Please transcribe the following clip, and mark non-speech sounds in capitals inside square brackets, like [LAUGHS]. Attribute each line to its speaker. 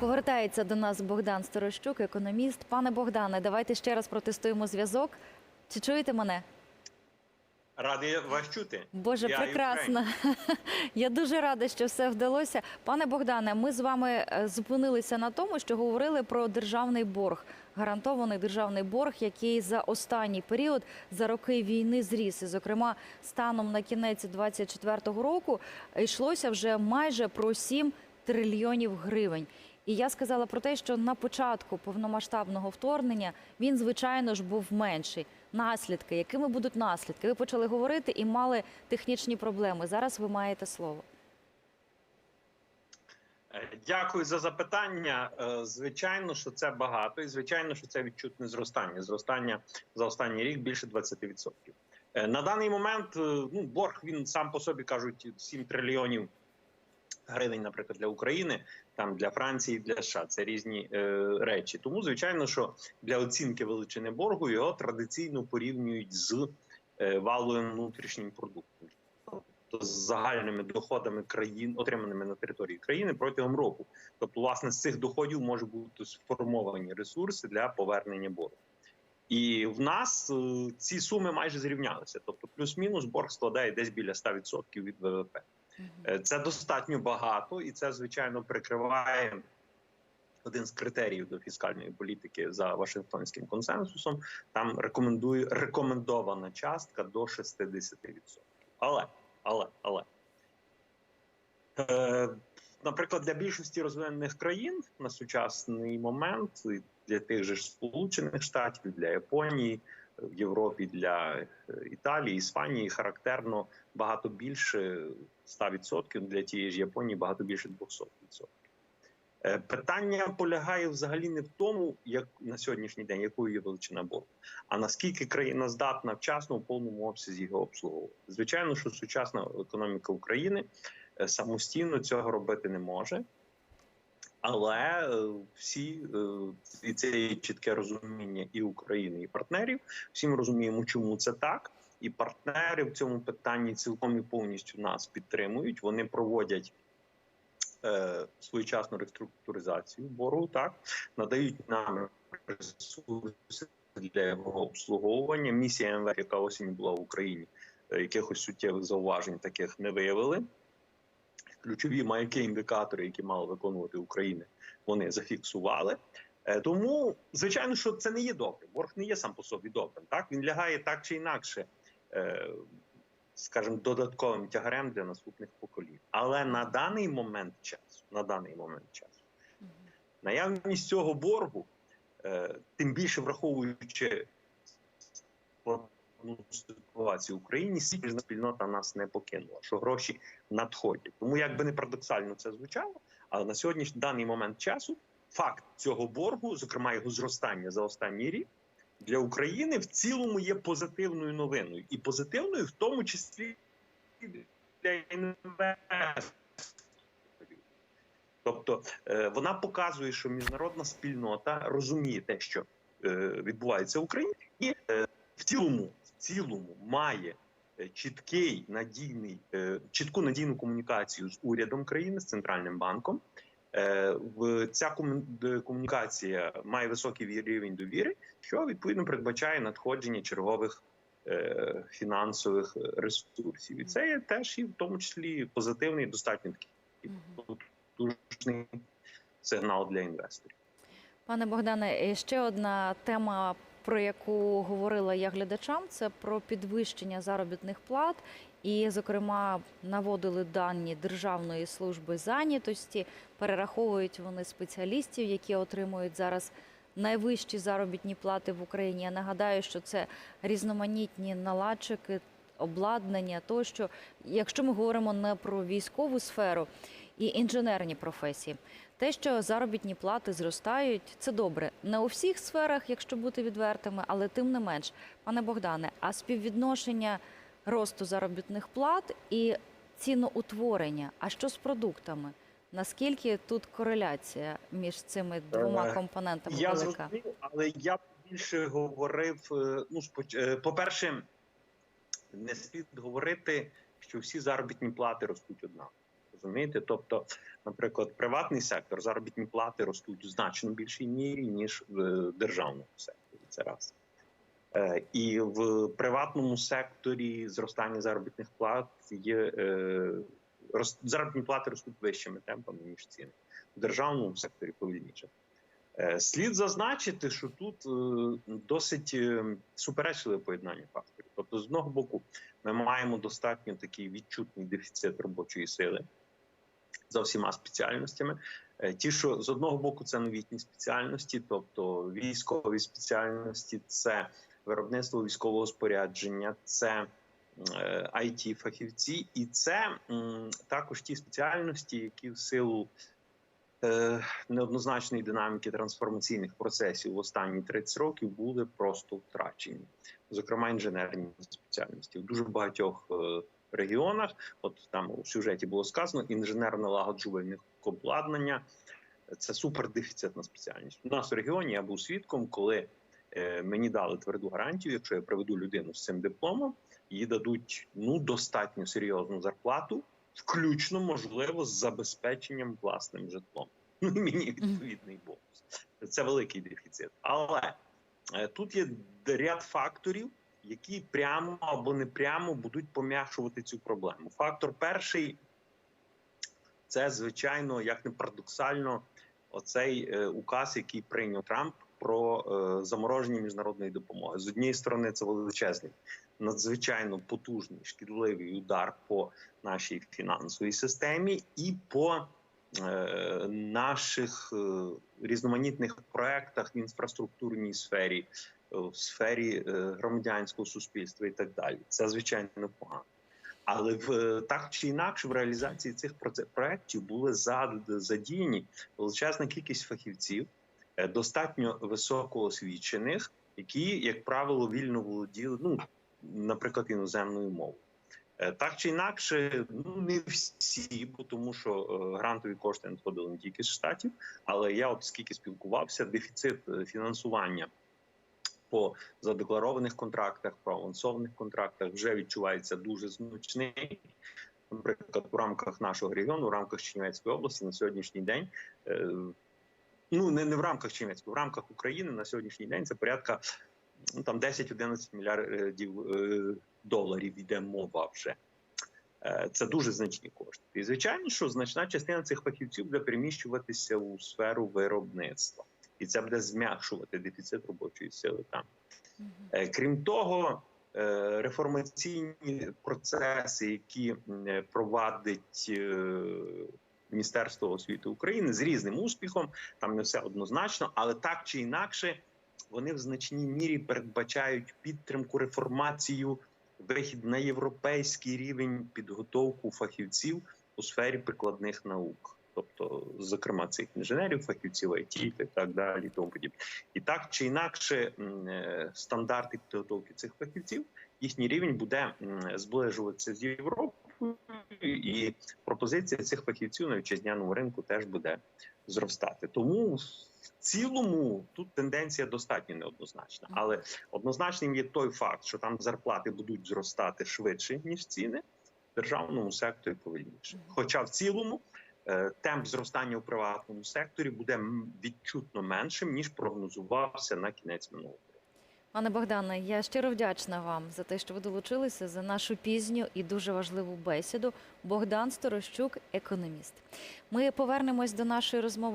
Speaker 1: Повертається до нас Богдан Сторощук, економіст. Пане Богдане, давайте ще раз протестуємо зв'язок. Чи чуєте мене?
Speaker 2: Радий вас чути.
Speaker 1: Боже,
Speaker 2: Я
Speaker 1: прекрасно. [LAUGHS] Я дуже рада, що все вдалося. Пане Богдане, ми з вами е, зупинилися на тому, що говорили про державний борг, гарантований державний борг, який за останній період за роки війни зріс. І, зокрема, станом на кінець 2024 року йшлося вже майже про 7 трильйонів гривень. І я сказала про те, що на початку повномасштабного вторгнення він, звичайно ж, був менший. Наслідки, якими будуть наслідки? Ви почали говорити і мали технічні проблеми. Зараз ви маєте слово.
Speaker 2: Е, Дякую за запитання. Е, Звичайно, що це багато, і звичайно, що це відчутне зростання. Зростання за останній рік більше 20%. Е, На даний момент ну, борг він сам по собі кажуть 7 трильйонів гривень, наприклад, для України, там для Франції, для США. Це різні е, речі. Тому, звичайно, що для оцінки величини боргу його традиційно порівнюють з е, валовим внутрішнім продуктом. Тобто з загальними доходами країн, отриманими на території країни протягом року. Тобто, власне, з цих доходів можуть бути сформовані ресурси для повернення боргу. І в нас е, ці суми майже зрівнялися. Тобто, плюс-мінус борг складає десь біля 100% від ВВП. Е, Це достатньо багато, і це звичайно прикриває один з критеріїв до фіскальної політики за Вашингтонським консенсусом. Там рекомендує рекомендована частка до 60%. Але, але, але. Е, Наприклад, для більшості розвинених країн на сучасний момент для тих же Сполучених Штатів, для Японії, в Європі для е, Італії, Іспанії характерно багато більше 100%, для тієї ж Японії багато більше 200%. Е, Питання полягає взагалі не в тому, як на сьогоднішній день, якою є величина боргу, а наскільки країна здатна вчасно у повному обсязі його обслуговувати. Звичайно, що сучасна економіка України е, самостійно цього робити не може. Але е, всі е, і це є чітке розуміння і України, і партнерів. Всі ми розуміємо, чому це так. І партнери в цьому питанні цілком і повністю нас підтримують. Вони проводять е, своєчасну реструктуризацію боргу, так надають нам ресурси для його обслуговування. Місія МВФ, яка осінь була в Україні, е, якихось суттєвих зауважень таких не виявили. Ключові маяки, індикатори, які мала виконувати Україна, вони зафіксували. Е, Тому, звичайно, що це не є добре. Борг не є сам по собі добрим. Так він лягає так чи інакше, е, скажімо, додатковим тягарем для наступних поколінь. Але на даний момент часу, на даний момент часу, наявність цього боргу, е, тим більше враховуючи складну ситуацію в Україні, світня спільнота нас не покинула, що гроші надходять. Тому як би не парадоксально це звучало, але на сьогоднішній даний момент часу факт цього боргу, зокрема його зростання за останній рік, для України в цілому є позитивною новиною, і позитивною в тому числі для інвесторів. Тобто е, вона показує, що міжнародна спільнота розуміє те, що е, відбувається в Україні, і е, в цілому, цілому має е, чіткий надійний, е, чітку надійну комунікацію з урядом країни, з центральним банком. Е, ця комунікація має високий рівень довіри, що відповідно передбачає надходження чергових фінансових ресурсів. І це є теж і в тому числі позитивний, достатньо такий потужний сигнал для інвесторів.
Speaker 1: Пане Богдане, ще одна тема, про яку говорила я глядачам, це про підвищення заробітних плат. І, зокрема, наводили дані Державної служби зайнятості. Перераховують вони спеціалістів, які отримують зараз найвищі заробітні плати в Україні. Я нагадаю, що це різноманітні наладчики, обладнання тощо. Якщо ми говоримо не про військову сферу і інженерні професії, те, що заробітні плати зростають, це добре. Не у всіх сферах, якщо бути відвертими, але тим не менш, пане Богдане, а співвідношення росту заробітних плат і ціноутворення. А що з продуктами? Наскільки тут кореляція між цими двома
Speaker 2: Е,
Speaker 1: компонентами
Speaker 2: Я
Speaker 1: велика?
Speaker 2: зрозумів, але я більше говорив. е, Ну, споч... е, по-перше, не слід говорити, що всі заробітні плати ростуть однаково. Розумієте? Тобто, наприклад, приватний сектор заробітні плати ростуть в значно більшій мірі ніж в державному секторі. Це раз. Е, І в приватному секторі зростання заробітних плат є е, заробітні плати ростуть вищими темпами ніж ціни в державному секторі повільніше. Е, Слід зазначити, що тут е, досить е, суперечливе поєднання факторів. Тобто, з одного боку, ми маємо достатньо такий відчутний дефіцит робочої сили за всіма спеціальностями. Е, Ті, що з одного боку це новітні спеціальності, тобто військові спеціальності, це виробництво військового спорядження, це it фахівці і це також ті спеціальності, які в силу е, неоднозначної динаміки трансформаційних процесів в останні 30 років були просто втрачені, зокрема інженерні спеціальності в дуже багатьох е, регіонах. От там у сюжеті було сказано інженерно-лагоджувальне обладнання. Це супердефіцитна спеціальність. У нас в регіоні я був свідком, коли е, мені дали тверду гарантію, якщо я приведу людину з цим дипломом, їй дадуть ну достатньо серйозну зарплату, включно можливо з забезпеченням власним житлом. [LAUGHS] Ну і мені відповідний бонус. Це великий дефіцит. Але е, тут є ряд факторів, які прямо або непрямо будуть пом'якшувати цю проблему. Фактор перший це звичайно, як не парадоксально, оцей е, указ, який прийняв Трамп про е, замороження міжнародної допомоги. З однієї сторони, це величезний, надзвичайно потужний шкідливий удар по нашій фінансовій системі і по е, наших е, різноманітних проектах в інфраструктурній сфері, в сфері е, громадянського суспільства і так далі. Це звичайно погано. Але в е, так чи інакше в реалізації цих проектів були задіяні величезна кількість фахівців, е, достатньо високоосвічених, які, як правило, вільно володіли, ну наприклад, іноземною мовою. Е, Так чи інакше, ну не всі, бо тому що е, грантові кошти надходили не тільки з штатів, але я, от скільки спілкувався, дефіцит е, фінансування по задекларованих контрактах, по авансованих контрактах вже відчувається дуже значний. Наприклад, у рамках нашого регіону, в рамках Чернівецької області на сьогоднішній день. е, Ну, не, не в рамках Чернівецької, в рамках України на сьогоднішній день це порядка ну, там 10-11 мільярдів е, доларів йде мова вже. Е, Це дуже значні кошти. І звичайно, що значна частина цих фахівців буде переміщуватися у сферу виробництва, і це буде зм'якшувати дефіцит робочої сили там. Е, Крім того, е, реформаційні процеси, які е, провадить Міністерство освіти України з різним успіхом, там не все однозначно, але так чи інакше, вони в значній мірі передбачають підтримку, реформацію, вихід на європейський рівень підготовку фахівців у сфері прикладних наук. Тобто, зокрема, цих інженерів, фахівців IT і так далі, тому подібне. І так чи інакше, е, стандарти підготовки цих фахівців, їхній рівень буде зближуватися з Європою, і пропозиція цих фахівців на вітчизняному ринку теж буде зростати. Тому в цілому тут тенденція достатньо неоднозначна, але однозначним є той факт, що там зарплати будуть зростати швидше ніж ціни в державному секторі повільніше. Хоча в цілому темп зростання у приватному секторі буде відчутно меншим ніж прогнозувався на кінець минулого.
Speaker 1: Пане Богдане, я щиро вдячна вам за те, що ви долучилися за нашу пізню і дуже важливу бесіду. Богдан Сторощук, економіст. Ми повернемось до нашої розмови.